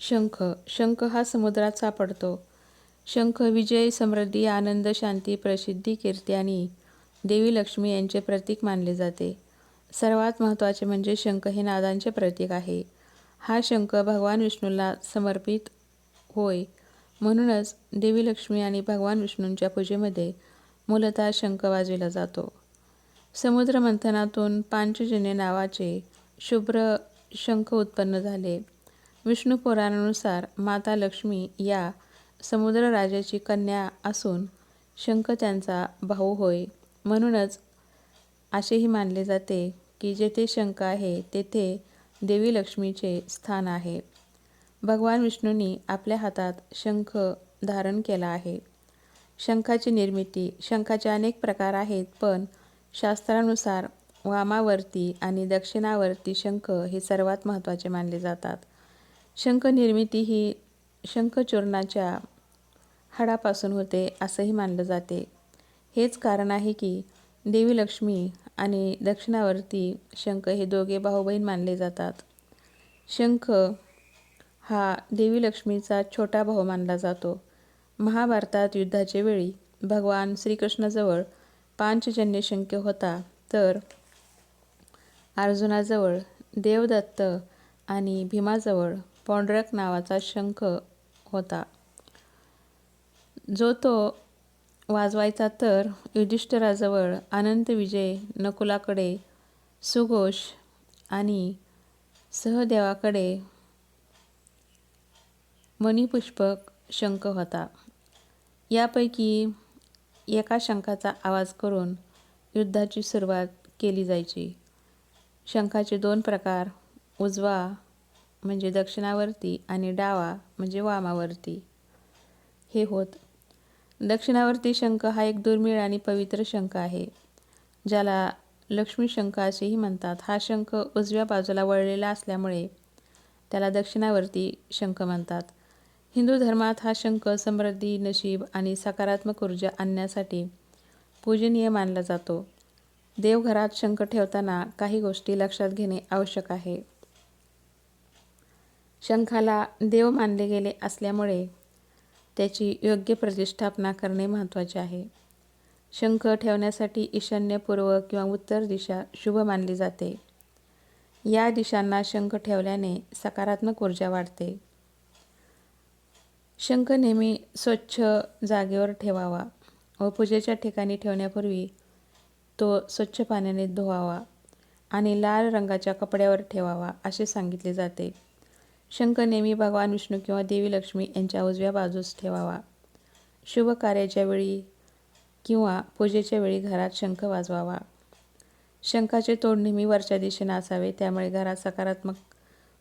शंख शंख हा समुद्रात सापडतो. शंख विजय समृद्धी आनंद शांती प्रसिद्धी कीर्ती आणि देवी लक्ष्मी यांचे प्रतीक मानले जाते. सर्वात महत्त्वाचे म्हणजे शंख हे नादांचे प्रतीक आहे. हा शंख भगवान विष्णूला समर्पित होय. म्हणूनच देवी लक्ष्मी आणि भगवान विष्णूंच्या पूजेमध्ये मूलतः शंख वाजविला जातो. समुद्रमंथनातून पांचजन्य नावाचे शुभ्र शंख उत्पन्न झाले. विष्णू पुराणानुसार माता लक्ष्मी या समुद्र राजाची कन्या असून शंख त्यांचा भाऊ होय. म्हणूनच असेही मानले जाते की जेथे शंख आहे तेथे देवी लक्ष्मीचे स्थान आहे. भगवान विष्णूंनी आपल्या हातात शंख धारण केला आहे. शंखाची निर्मिती शंखाचे अनेक प्रकार आहेत पण शास्त्रानुसार वामावर्ती आणि दक्षिणावर्ती शंख हे सर्वात महत्त्वाचे मानले जातात. शंख निर्मिती ही शंखचूर्णाच्या हाडापासून होते असंही मानलं जाते. हेच कारण आहे की देवी लक्ष्मी आणि दक्षिणावर्ती शंख हे दोघे भाऊबहीण मानले जातात. शंख हा देवी लक्ष्मीचा छोटा भाऊ मानला जातो. महाभारतात युद्धाच्या वेळी भगवान श्रीकृष्णाजवळ पांचजन्य शंख होता तर अर्जुनाजवळ देवदत्त आणि भीमाजवळ पौंड्रक नावाचा शंख होता. जो तो वाजवायचा तर युधिष्ठिराजवळ अनंत विजय नकुलाकडे सुघोष आणि सहदेवाकडे मणिपुष्पक शंख होता. यापैकी एका शंखाचा आवाज करून युद्धाची सुरुवात केली जायची. शंखाचे दोन प्रकार उजवा म्हणजे दक्षिणावर्ती आणि डावा म्हणजे वामावर्ती. हे होत. दक्षिणावर्ती शंख हा एक दुर्मिळ आणि पवित्र शंख आहे ज्याला लक्ष्मी शंख असेही म्हणतात. हा शंख उजव्या बाजूला वळलेला असल्यामुळे त्याला दक्षिणावर्ती शंख म्हणतात. हिंदू धर्मात हा शंख समृद्धी नशीब आणि सकारात्मक ऊर्जा आणण्यासाठी पूजनीय मानला जातो. देवघरात शंख ठेवताना काही गोष्टी लक्षात घेणे आवश्यक आहे. शंखाला देव मानले गेले असल्यामुळे त्याची योग्य प्रतिष्ठापना करणे महत्त्वाचे आहे. शंख ठेवण्यासाठी ईशान्य पूर्व किंवा उत्तर दिशा शुभ मानली जाते. या दिशांना शंख ठेवल्याने सकारात्मक ऊर्जा वाढते. शंख नेहमी स्वच्छ जागेवर ठेवावा व पूजेच्या ठिकाणी ठेवण्यापूर्वी तो स्वच्छ पाण्याने धुवावा आणि लाल रंगाच्या कपड्यावर ठेवावा असे सांगितले जाते. शंख नेहमी भगवान विष्णू किंवा देवी लक्ष्मी यांच्या उजव्या बाजूस ठेवावा. शुभ कार्याच्या वेळी किंवा पूजेच्या वेळी घरात शंख वाजवावा. शंखाचे तोंड नेहमी वरच्या दिशेने असावे त्यामुळे घरात सकारात्मक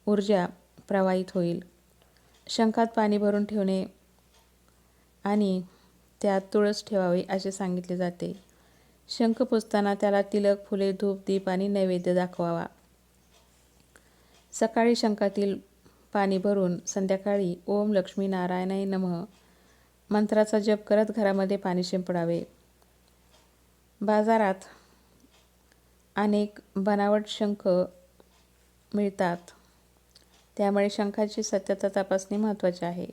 ऊर्जा प्रवाहित होईल. शंखात पाणी भरून ठेवणे आणि त्यात तुळस ठेवावी असे सांगितले जाते. शंख पुसताना त्याला तिलक फुले धूप दीप आणि नैवेद्य दाखवावा. सकाळी शंखातील पाणी भरून संध्याकाळी ओम लक्ष्मी नारायणाय नमः. मंत्राचा जप करत घरामध्ये पाणी शिंपडावे. बाजारात अनेक बनावट शंख मिळतात. त्यामुळे शंखाची सत्यता तपासणे महत्त्वाचे आहे.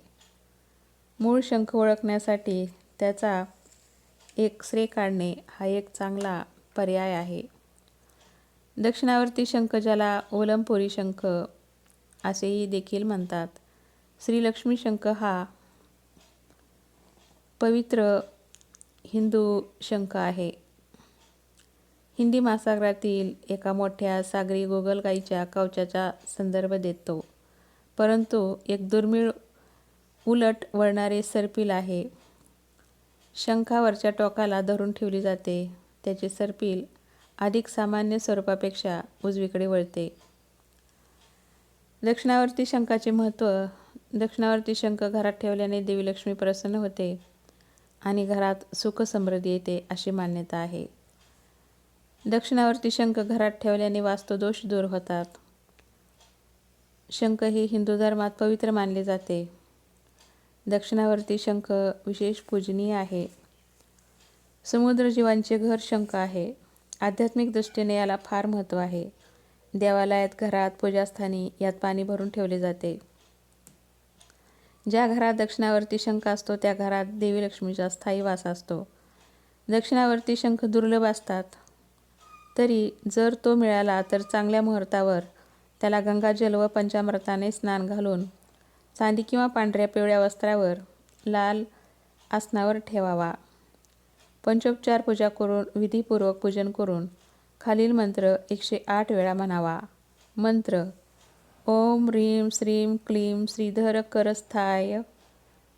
मूळ शंख ओळखण्यासाठी त्याचा एक श्रे काढणे हा एक चांगला पर्याय आहे. दक्षिणावर्ती शंख ज्याला ओलमपुरी शंख असेही देखील म्हणतात. श्रीलक्ष्मी शंख हा पवित्र हिंदू शंख आहे. हिंदी महासागरातील एका मोठ्या सागरी गोगलगाईच्या कवचाचा संदर्भ देतो. परंतु एक दुर्मिळ उलट वळणारे सर्पिल आहे. शंखावरच्या टोकाला धरून ठेवली जाते. त्याचे सर्पिल अधिक सामान्य स्वरूपापेक्षा उजवीकडे वळते. दक्षिणावर्ती शंखाचे महत्त्व दक्षिणावर्ती शंख घरात ठेवल्याने देवी लक्ष्मी प्रसन्न होते आणि घरात सुख समृद्धी येते अशी मान्यता आहे. दक्षिणावर्ती शंख घरात ठेवल्याने वास्तुदोष दूर होतात. शंख हे हिंदू धर्मात पवित्र मानले जाते. दक्षिणावर्ती शंख विशेष पूजनीय आहे. समुद्रजीवांचे घर शंख आहे. आध्यात्मिक दृष्टीने याला फार महत्त्व आहे. देवालयात घरात पूजास्थानी यात पाणी भरून ठेवले जाते. ज्या घरात दक्षिणावर्ती शंख असतो त्या घरात देवी लक्ष्मीचा स्थायी वास असतो. दक्षिणावर्ती शंख दुर्लभ असतात. तरी जर तो मिळाला तर चांगल्या मुहूर्तावर त्याला गंगाजल व पंचामृताने स्नान घालून चांदी किंवा पांढऱ्या पिवळ्या वस्त्रावर लाल आसनावर ठेवावा. पंचोपचार पूजा करून विधीपूर्वक पूजन करून खालील मंत्र एकशे आठ वेळा म्हणावा. मंत्र ओम ह्रीं श्रीं क्लीं श्रीधर करस्थाय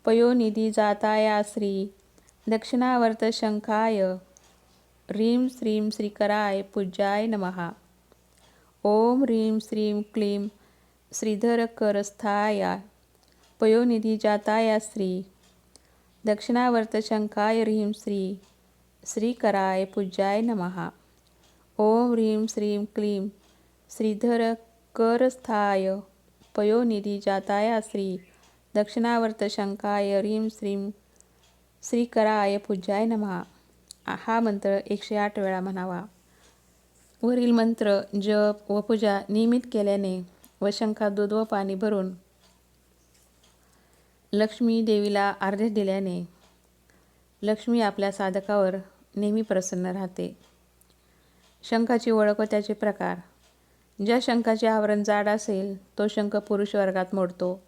पयोनिधी जाताया श्री दक्षिणावर्त शंखाय ह्रीं श्रीं श्रीकराय पूज्याय नमः ओम ह्रीं श्रीं क्लीं श्रीधर करस्थाय पयोनिधी जाताया श्री दक्षिणावर्त शंखाय ह्रीं श्री श्रीकराय पूज्याय नमः ओम ह्रीं श्रीं क्लीं श्रीधर करस्थाय पयोनिधी जाताया श्री दक्षिणावर्त शंखाय ह्रीं श्रीं श्रीकराय पूज्याय नमः. हा मंत्र एकशे आठ वेळा म्हणावा. वरील मंत्र जप व पूजा नियमित केल्याने व शंका दूध व पाणी भरून लक्ष्मी देवीला आर्ध्य दिल्याने लक्ष्मी आपल्या साधकावर नेहमी प्रसन्न राहते. शंखाची ओळख व त्याचे प्रकार. ज्या शंखाचे आवरण जाड असेल तो शंख पुरुष वर्गात मोडतो.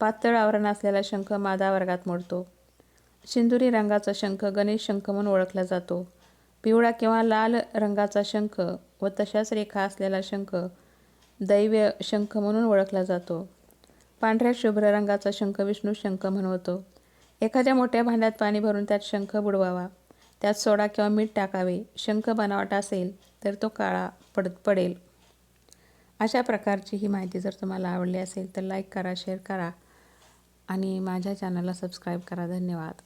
पातळ आवरण असलेला शंख मादा वर्गात मोडतो. सिंदुरी रंगाचा शंख गणेश शंख म्हणून ओळखला जातो. पिवळा किंवा लाल रंगाचा शंख व तशाच रेखा असलेला शंख दैव्य शंख म्हणून ओळखला जातो. पांढऱ्या शुभ्र रंगाचा शंख विष्णू शंख म्हणवतो. एखाद्या मोठ्या भांड्यात पाणी भरून त्यात शंख बुडवावा. त्यात सोडा किंवा मीठ टाकावे. शंख बनावट असेल तर तो काळा पड पडेल. अशा प्रकारची ही माहिती जर तुम्हाला आवडली असेल तर लाईक करा शेअर करा आणि माझ्या चॅनलला सबस्क्राईब करा. धन्यवाद.